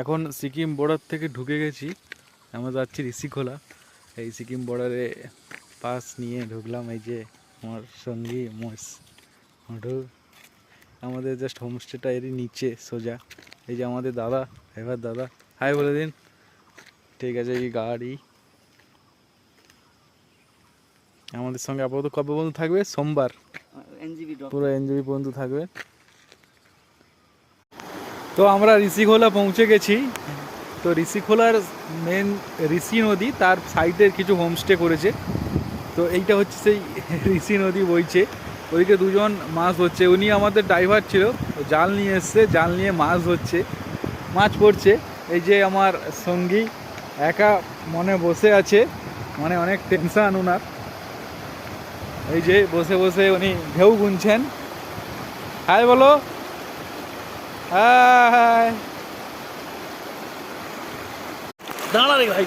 এখন সিকিম বর্ডার থেকে ঢুকে গেছি। আমরা যাচ্ছি ঋষিখোলা। এই সিকিম বর্ডারে পাস নিয়ে ঢুকলাম এই যে আমার সঙ্গী মোস মধু আমাদের জাস্ট হোমস্টেটা এরই নিচে সোজা। এই যে আমাদের দাদা এবার দাদা। হাই বলে দিন। ঠিক আছে এই গাড়ি। আমাদের সঙ্গে আপাতত কবে বন্ধু থাকবে? সোমবার। পুরো এনজবি পর্যন্ত থাকবে। তো আমরা ঋষিখোলা পৌঁছে গেছি। তো ঋষিখোলার মেন ঋষি নদী, তার সাইডের কিছু হোমস্টে করেছে। তো এইটা হচ্ছে সেই ঋষি নদী বইছে। ওইদিকে দুজন মাছ হচ্ছে উনি আমাদের ড্রাইভার ছিল। জাল নিয়ে এসছে, জাল নিয়ে মাছ হচ্ছে মাছ পড়ছে। এই যে আমার সঙ্গী একা মনে বসে আছে। মানে অনেক টেনশান ওনার এই যে বসে বসে উনি ঢেউ গুনছেন। হাই বলো! দাঁড়া রে ভাই